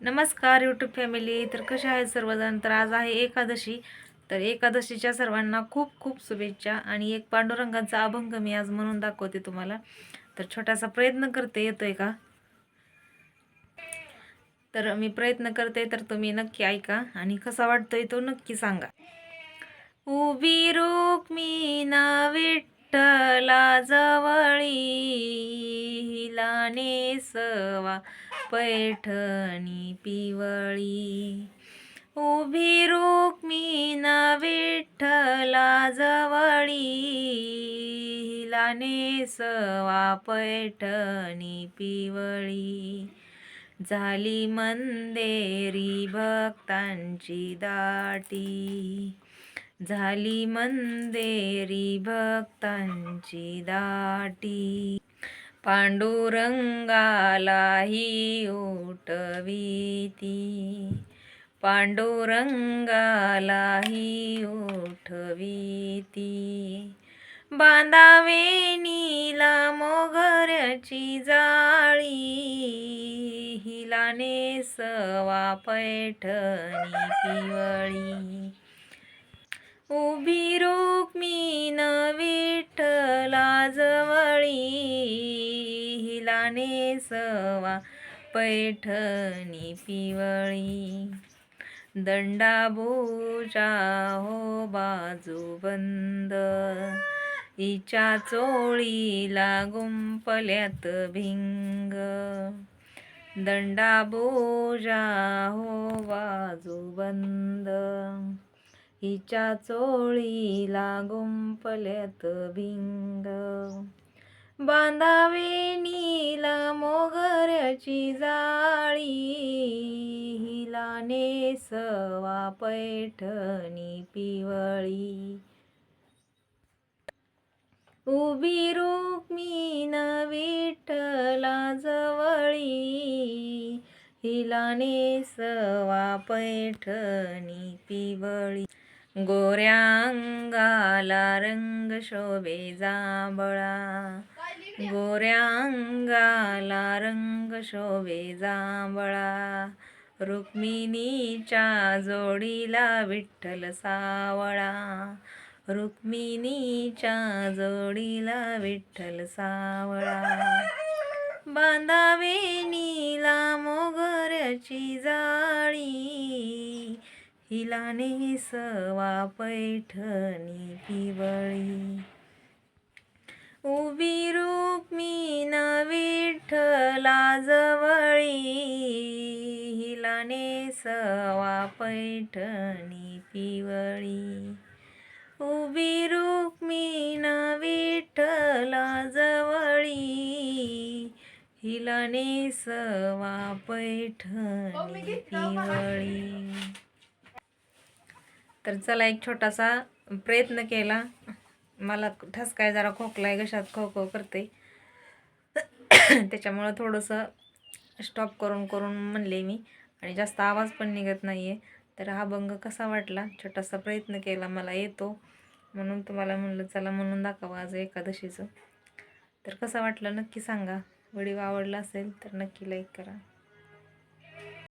नमस्कार YouTube family तर कसे आहेत सर्वजण? तर आज आहे एकादशी. तर एकादशीच्या सर्वांना खूप खूप शुभेच्छा आणि एक पांडुरंगाचा अभंग मी आज म्हणून दाखवते तुम्हाला. तर छोटासा प्रयत्न करते येतोय का? तर मी प्रयत्न करते तर तुम्ही नक्की ऐका आणि कसा वाटतोय तो नक्की सांगा. उभी रूक मी ना विठ्ठला जवळी नेसवा पैठणी पिवळी. उभी रुक्मिणा विठ्ठला जवळी. हिला नेसवा पैठणी पिवळी. झाली मंदेरी भक्तांची दाटी. झाली मंदेरी भक्तांची दाटी. पांडुरंगालाही उठवीती. पांडुरंगालाही उठवीती. बांधावे नीला मोगऱ्याची जाळी हिलाने सवा पैठणी पिवळी. उभी रुक्मिण विठ्ठला जवळी सवा पैठणी पिवळी. दंडाभूजा हो बाजू बंद. हिच्या चोळीला गुंपल्यात भिंग. दंडाभूजा हो बाजू बंद. हिच्या चोळीला गुंपल्यात भिंग. बांधावे नीला मोगऱ्याची जाळी. हिला नेसवा पैठणी पिवळी. उभी रुक्मिण विठ्ठला जवळी. हिला नेसवा पैठणी पिवळी. गोऱ्या अंगाला रंग शोभे जांभळा. गोऱ्या अंगाला रंग शोभे जांभळा. रुक्मिणीच्या जोडीला विठ्ठल सावळा. रुक्मिणीच्या जोडीला विठ्ठल सावळा. बांधावेणीला मोगऱ्याची जाळी. हिला नेसवा पैठणी पिवळी. उभी रुक्मिण विठ्ठला जवळी. हिला नेसवा पैठणी पिवळी. उभी रुक्मिण विठ्ठला जवळी. हिला नेसवा पैठणी पिवळी. तर चला एक छोटासा प्रयत्न केला. मला ठसकाय जरा खोकलाय घशात खो खो करते. त्याच्यामुळं थोडंसं स्टॉप करून करून म्हणले मी. आणि जास्त आवाज पण निघत नाही आहे तर हा भंग कसा वाटला? छोटासा प्रयत्न केला मला येतो. म्हणून तुम्हाला म्हणलं चला म्हणून दाखवा आज एकादशीचं. तर कसा वाटलं नक्की सांगा. व्हिडिओ आवडला असेल तर नक्की लाईक करा.